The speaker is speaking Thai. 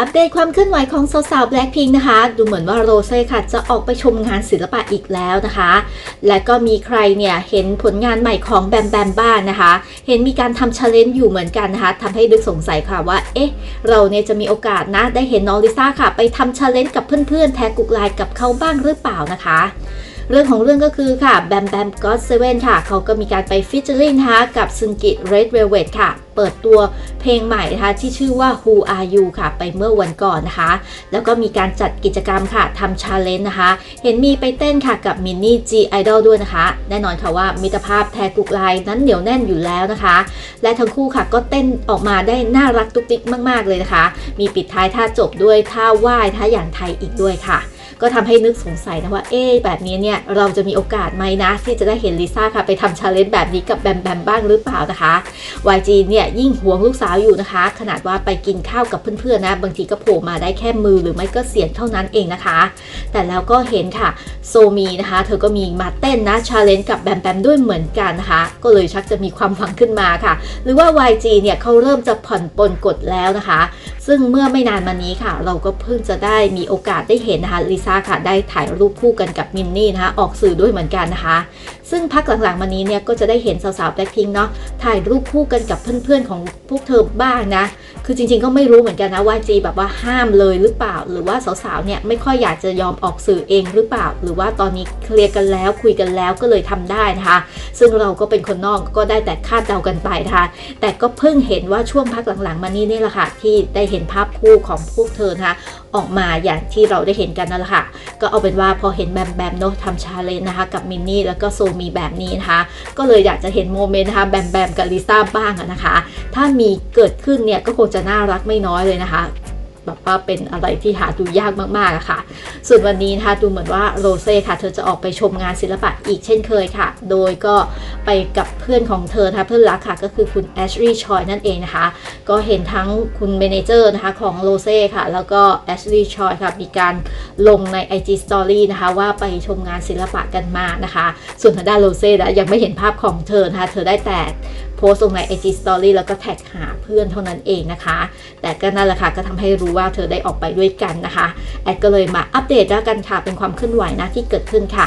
อัปเดตความเคลื่อนไหวของสาวๆ Blackpink นะคะ ดูเหมือนว่าโรเซ่ค่ะจะออกไปชมงานศิลปะอีกแล้วนะคะ และก็มีใครเนี่ยเห็นผลงานใหม่ของแบมแบมบ้างนะคะ เห็นมีการทำชาเลนจ์อยู่เหมือนกันนะคะทำให้ดึกสงสัยค่ะว่า เอ๊ะ เราเนี่ยจะมีโอกาสนะ ได้เห็นน้องลิซ่าค่ะ ไปทำชาเลนจ์กับเพื่อนๆ แท็กกุกไลน์กับเขาบ้างหรือเปล่านะคะ เรื่องของเรื่องก็คือค่ะแบมแบมก็ t เซเว่นค่ะ เขาก็มีการไปฟิชเชอร์ลิงนะคะกับซึงกิ Red Velvet ค่ะ เปิดตัวเพลงใหม่นะคะที่ชื่อว่า Who Are You ค่ะ ไปเมื่อวันก่อนนะคะ แล้วก็มีการจัดกิจกรรมค่ะทำชาเลนจ์นะคะ เห็นมีไปเต้นค่ะกับมินนี่ G Idol ด้วยนะคะ แน่นอนค่ะว่ามิตรภาพแทกุกไลน์นั้นเหนียวแน่นอยู่แล้วนะคะ และทั้งคู่ค่ะก็เต้นออกมาได้น่ารักตุกติกมาก ๆ เลยนะคะ มีปิดท้ายท่าจบด้วยท่าไหว้ท่าอย่างไทยอีกด้วยค่ะ ก็ทำให้นึกสงสัยนะว่าเอ๊แบบนี้เนี่ยเราจะมีโอกาสไหมนะที่จะได้เห็นลิซ่าค่ะไปทำชาเลนจ์แบบนี้กับแบมแบมบ้างหรือเปล่านะคะ YG เนี่ยยิ่งห่วงลูกสาวอยู่นะคะ ขนาดว่าไปกินข้าวกับเพื่อนๆนะ บางทีก็โผล่มาได้แค่มือหรือไม่ก็เสียงเท่านั้นเองนะคะ แต่แล้วก็เห็นค่ะโซมีนะคะ เธอก็มีมาเต้นนะชาเลนจ์กับแบมแบมด้วยเหมือนกันนะคะ ก็เลยชักจะมีความหวังขึ้นมาค่ะ หรือว่า YG เนี่ยเขาเริ่มจะผ่อนปลนกฎแล้วนะคะ ซึ่งเมื่อไม่นานมานี้ค่ะ เราก็เพิ่งจะได้มีโอกาสได้เห็นนะคะลิซ่าค่ะได้ถ่ายรูปคู่กันกับมินนี่นะคะออกสื่อด้วยเหมือนกันนะคะ ซึ่งพักหลังๆมานี้เนี่ยก็จะได้เห็นสาวๆแบล็คพิงเนาะถ่ายรูปคู่กันกับเพื่อนๆของพวกเธอบ้างนะ คือจริง ๆ ก็ไม่รู้เหมือนกันนะว่าจีแบบว่าห้ามเลยหรือเปล่า หรือว่าสาวๆเนี่ยไม่ค่อยอยากจะยอมออกสื่อเองหรือเปล่า หรือว่าตอนนี้เคลียร์กันแล้วคุยกันแล้วก็เลยทำได้นะคะ ซึ่งเราก็เป็นคนนอกก็ได้แต่คาดเดากันไปนะคะแต่ก็เพิ่งเห็นว่าช่วงพักหลังๆ มานี้นี่แหละค่ะที่ได้เห็นภาพคู่ของพวกเธอนะคะออกมาอย่างที่เราได้เห็นกันนั่นแหละค่ะ ก็เอาเป็นว่าพอเห็นแบมแบมเนาะทำชาเลนจ์นะคะ กับมินนี่แล้วก็โซมีแบบนี้นะคะ ก็เลยอยากจะเห็นโมเมนต์นะคะแบมแบมกับลิซ่าบ้างนะคะ ถ้ามีเกิดขึ้นเนี่ยก็คงจะน่ารักไม่น้อยเลยนะคะแบบว่าเป็นอะไรที่หาดูยากมากๆอะค่ะ ส่วนวันนี้นะคะดูเหมือนว่าโรเซ่ค่ะ เธอจะออกไปชมงานศิลปะอีกเช่นเคยค่ะ โดยก็ ไปกับเพื่อนของเธอนะคะเพื่อนรักค่ะก็คือคุณแอชลีย์ชอยนั่นเองนะคะก็เห็นทั้งคุณเมเนเจอร์นะคะของโรเซ่ค่ะ แล้วก็แอชลีย์ชอยค่ะมีการลงใน IG Story นะคะว่าไปชมงานศิลปะกันมานะคะ ส่วนทางด้านโรเซ่นะยังไม่เห็นภาพของเธอนะคะเธอได้แต่โพสต์ลงใน IG Story แล้วก็แท็กหาเพื่อนเท่านั้นเองนะคะ แต่ก็นั่นแหละค่ะก็ทำให้รู้ว่าเธอได้ออกไปด้วยกันนะคะ แอดก็เลยมาอัปเดตแล้วกันค่ะเป็นความเคลื่อนไหวนะที่เกิดขึ้นค่ะ